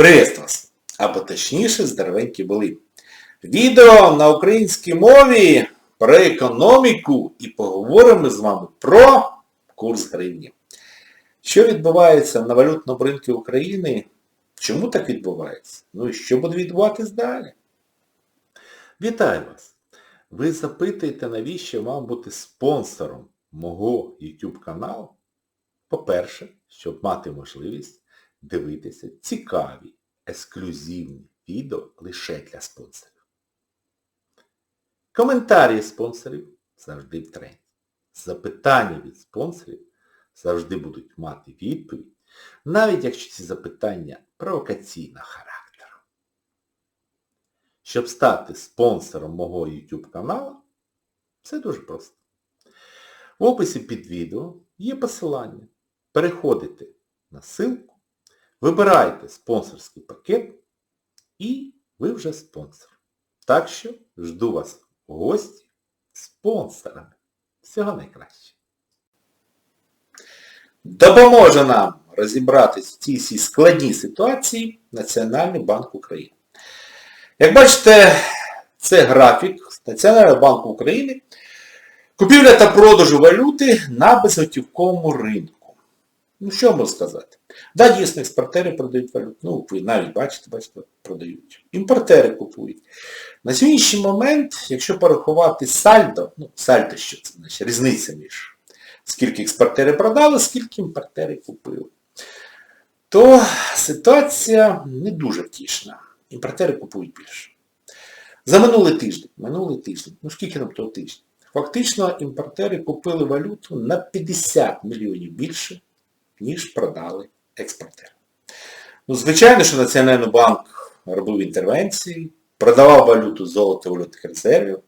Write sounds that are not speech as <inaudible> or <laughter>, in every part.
Приветствую вас! Або точніше, здоровенькі були. Відео на українській мові про економіку і поговоримо з вами про курс гривні. Що відбувається на валютному ринку України? Чому так відбувається? Ну і що буде відбуватись далі? Вітаю вас! Ви запитуєте, навіщо вам бути спонсором мого YouTube каналу? По-перше, щоб мати можливість дивитися цікаві, ексклюзивні відео лише для спонсорів. Коментарі спонсорів завжди в тренді. Запитання від спонсорів завжди будуть мати відповідь, навіть якщо ці запитання провокаційного характеру. Щоб стати спонсором мого YouTube каналу, все дуже просто. В описі під відео є посилання. Переходите на ссылку, вибирайте спонсорський пакет і ви вже спонсор. Так що жду вас в гості спонсорами. Всього найкраще. Допоможе нам розібратись в цій складній ситуації Національний банк України. Як бачите, це графік Національного банку України купівля та продажу валюти на безготівковому ринку. Ну, що можу сказати? Да, дійсно, експортери продають валюту. Ну, ви навіть бачите, бачите, продають. Імпортери купують. На сьогоднішній момент, якщо порахувати сальдо, ну, сальдо що це значить, різниця між скільки експортери продали, скільки імпортери купили, то ситуація не дуже втішна. Імпортери купують більше. За минулий тиждень, минулий тиждень, ну скільки нам того тижня? Фактично імпортери купили валюту на 50 мільйонів більше, ніж продали експортери. Ну, звичайно, що Національний банк робив інтервенції, продавав валюту золото валютних резервів,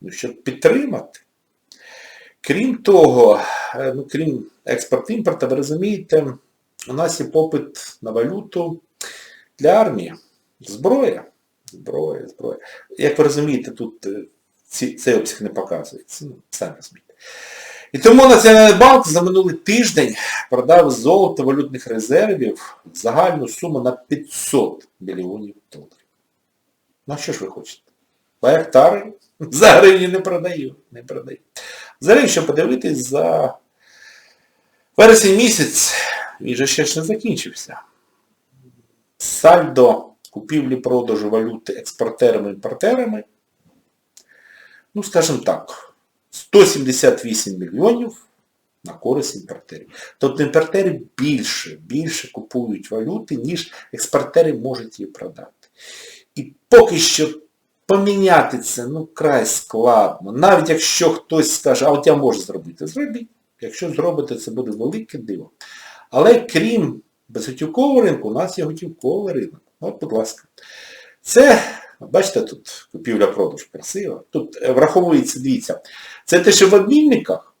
ну, щоб підтримати. Крім того, е, ну, крім експорту імпорту, ви розумієте, у нас є попит на валюту для армії. Зброя. Зброя, зброя. Як ви розумієте, тут е, цей обсяг не показується. Ну, самі розумієте. І тому Національний банк за минулий тиждень продав золото валютних резервів загальну суму на 500 мільйонів доларів. Ну що ж ви хочете? Байактари <laughs> за гривні не продаю, не продаю. Взагалі, що подивитись, за вересень місяць, він же ще ж не закінчився. Сальдо купівлі-продажу валюти експортерами-імпортерами, ну, скажімо так, 178 мільйонів на користь імпортерів. Тобто імпортери більше, більше купують валюти, ніж експортери можуть її продати. І поки що поміняти це, ну, край складно. Навіть якщо хтось скаже, а от я можу зробити, зробіть. Якщо зробите, це буде велике диво. Але крім безготівкового ринку, у нас є готівковий ринок. От, будь ласка. Це, бачите, тут купівля-продаж красиво. Тут е, враховується, дивіться, це те, що в обмінниках.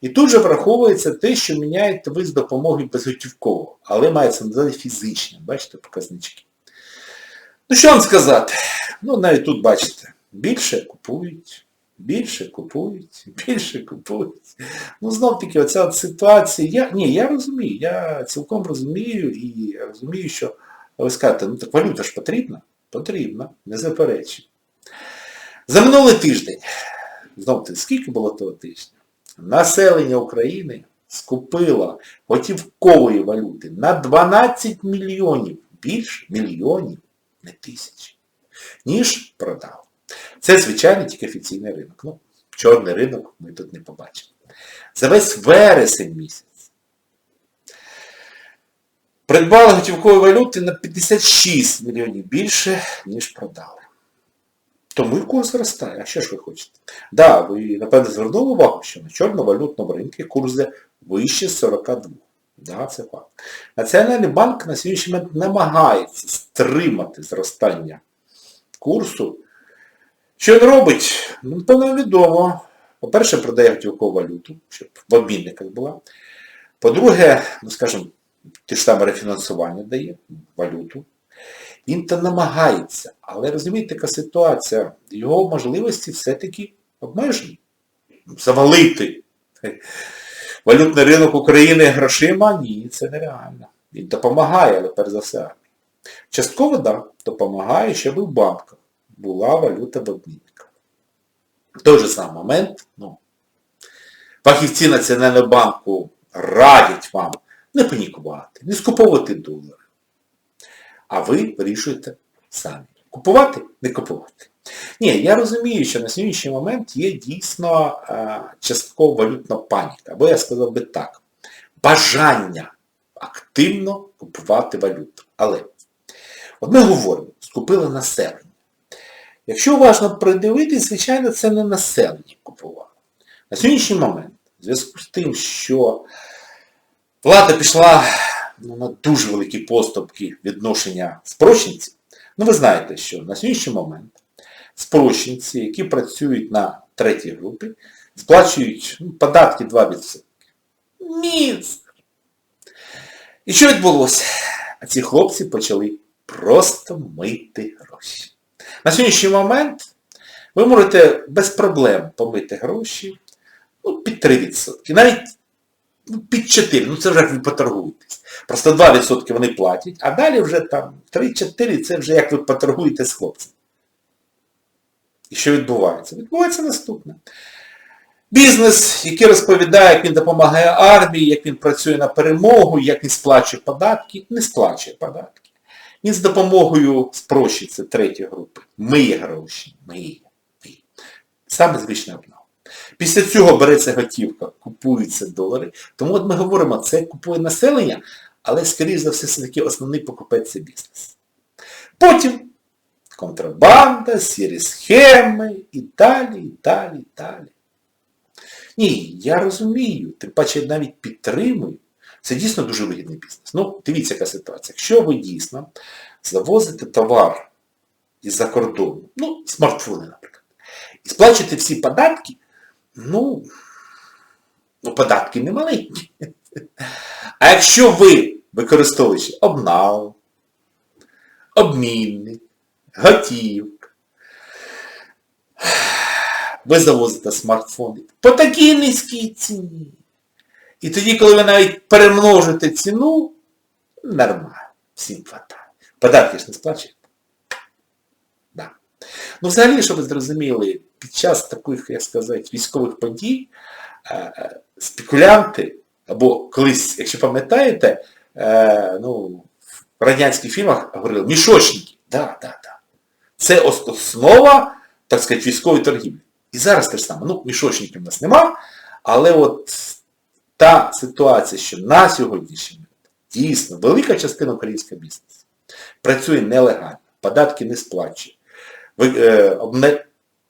І тут же враховується те, що міняєте ви з допомогою безготівкового. Але мається називати фізичне, бачите, показнички. Ну що вам сказати? Ну, навіть тут бачите, більше купують, більше купують, <laughs> більше купують. Ну, знов таки, оця ситуація, я, ні, я розумію, я цілком розумію і розумію, що ви скажете, ну так валюта ж потрібна? Потрібна, не заперечую. За минулий тиждень, знов таки, скільки було того тижня? Населення України скупило готівкової валюти на 12 мільйонів, більше мільйонів, не тисяч, ніж продав. Це, звичайно, тільки офіційний ринок. Ну, чорний ринок ми тут не побачимо. За весь вересень місяць придбали готівкової валюти на 56 мільйонів більше, ніж продали. Тому курс зростає. А що ж ви хочете? Так, да, ви, напевно, звернули увагу, що на чорно-валютному ринку курс вище 42. Да, це факт. Національний банк на сьогоднішній момент намагається стримати зростання курсу. Що він робить? Ну, напевно, відомо. По-перше, продає готівкову валюту, щоб в обмінниках була. По-друге, ну скажімо, те саме рефінансування дає, валюту. Він то намагається, але розумієте, яка ситуація, його можливості все-таки обмежені. Завалити валютний ринок України грошима, ні, це нереально. Він допомагає, але перш за все. Частково, да, допомагає, щоб в банках була валюта в обмінниках. В той же самий момент, ну, фахівці Національного банку радять вам не панікувати, не скуповувати долари. А ви вирішуєте самі. Купувати, не купувати. Ні, я розумію, що на сьогоднішній момент є дійсно е, частково валютна паніка. Або я сказав би так, бажання активно купувати валюту. Але от ми говоримо, скупили населення. Якщо уважно придивитись, звичайно, це не населення купувало. На сьогоднішній момент, в зв'язку з тим, що влада пішла на дуже великі поступки відношення спрощенців, ну ви знаєте, що на сьогоднішній момент спрощенці, які працюють на третій групі, сплачують ну, податки 2%. Міц! І що відбулося? А ці хлопці почали просто мити гроші. На сьогоднішній момент ви можете без проблем помити гроші ну, під 3%. Навіть ну, під 4%. Ну це вже як ви поторгуєтесь. Просто 2% вони платять, а далі вже там 3-4% це вже як ви поторгуєте з хлопцем. І що відбувається? Відбувається наступне. Бізнес, який розповідає, як він допомагає армії, як він працює на перемогу, як він сплачує податки, не сплачує податки. Він з допомогою спрощується третьої групи. Миє гроші, миє, миє. Саме звичне обнов. Після цього береться готівка, купуються долари. Тому от ми говоримо, це купує населення, але, скоріш за все, все-таки основний покупець це бізнес. Потім контрабанда, сірі схеми і далі, і далі, і далі. Ні, я розумію, тим паче навіть підтримую. Це дійсно дуже вигідний бізнес. Ну, дивіться, яка ситуація. Якщо ви дійсно завозите товар із-за кордону, ну, смартфони, наприклад, і сплачуєте всі податки, ну, ну податки не маленькі. А якщо ви використовуєте обнал, обмінник, готівка, ви завозите смартфони по такій низькій ціні. І тоді, коли ви навіть перемножите ціну, нормально, всім хватає. Податки ж не сплачуєте. Да. Ну, взагалі, щоб ви зрозуміли, під час таких, як сказати, військових подій е, спекулянти, або колись, якщо пам'ятаєте, е, ну, в радянських фільмах говорили, мішочники. Да, да, да. Це основа, так сказати, військової торгівлі. І зараз те ж саме. Ну, мішочників у нас нема, але от та ситуація, що на сьогоднішній дійсно велика частина українського бізнесу працює нелегально, податки не сплачує, е,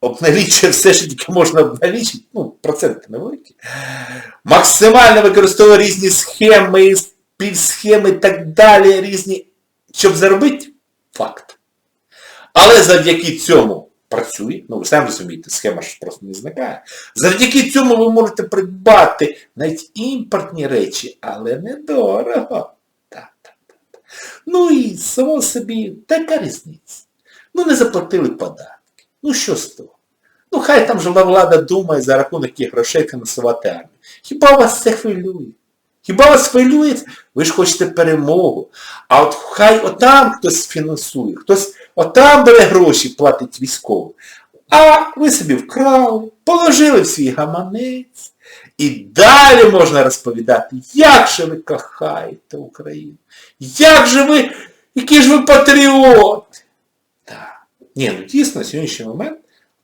обналічує все, що тільки можна обналічити, ну, проценти невеликі, максимально використовує різні схеми, півсхеми і так далі, різні, щоб заробити факт. Але завдяки цьому працює, ну ви самі розумієте, схема ж просто не зникає. Завдяки цьому ви можете придбати навіть імпортні речі, але недорого. Так. Ну і само собі така різниця. Ну не заплатили податки. Ну що з того? Ну хай там жила влада думає за рахунок яких грошей фінансувати армію. Хіба вас це хвилює? Хіба вас хвилює? Ви ж хочете перемогу. А от хай отам хтось фінансує, хтось отам бере гроші, платить військовим. А ви собі вкрали, положили в свій гаманець. І далі можна розповідати, як же ви кохаєте Україну. Як же ви, які ж ви патріоти. Так. Ні, ну дійсно, сьогоднішній момент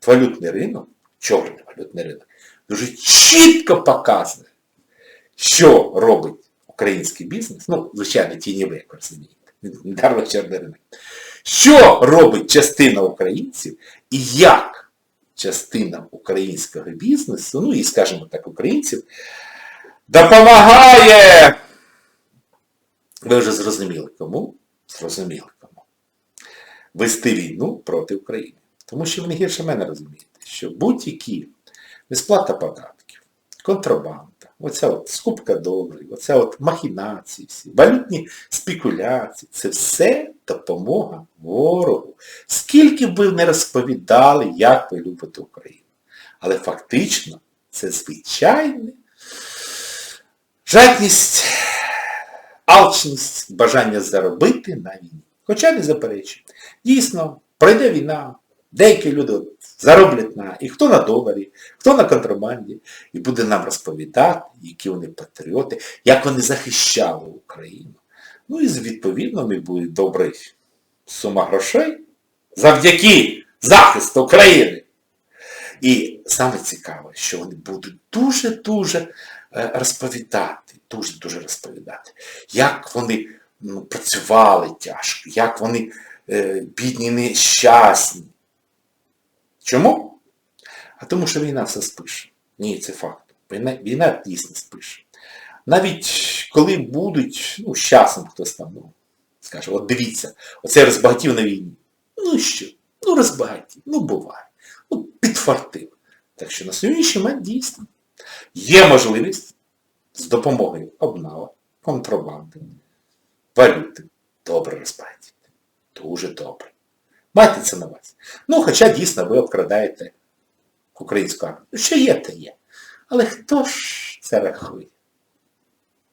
валютний ринок, чорний валютний ринок, дуже чітко показує, що робить український бізнес, ну, звичайно, тіньовий, як розумієте, недарно чорний ринок. Що робить частина українців і як частина українського бізнесу, ну і, скажімо так, українців, допомагає, ви вже зрозуміли кому? Зрозуміли кому. Вести війну проти України. Тому що ви не гірше мене розумієте, що будь-які несплата податків, контрабанда, оця от скупка доларів, оця от махінації всі, валютні спекуляції, це все допомога ворогу. Скільки б ви не розповідали, як ви любите Україну. Але фактично це звичайне жадність, алчність, бажання заробити на війні. Хоча не заперечую. Дійсно, пройде війна, деякі люди зароблять на, і хто на доларі, хто на контрабанді, і буде нам розповідати, які вони патріоти, як вони захищали Україну. Ну і відповідно ми буде добра сума грошей завдяки захисту України. І саме цікаве, що вони будуть дуже-дуже е, розповідати, дуже-дуже розповідати, як вони ну, працювали тяжко, як вони е, бідні нещасні. Чому? А тому що війна все спише. Ні, це факт. Війна, війна дійсно спише. Навіть коли будуть, ну, з часом хтось там ну, скаже, от дивіться, оце розбагатів на війні. Ну що? Ну розбагатів, ну буває. Ну, підфартив. Так що на сьогоднішній момент дійсно є можливість з допомогою обнава, контрабанди, валюти добре розбагатіти. Дуже добре. Майте це на увазі. Ну, хоча дійсно ви обкрадаєте українську армію. Що є, то є. Але хто ж це рахує?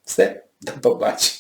Все, до побачення.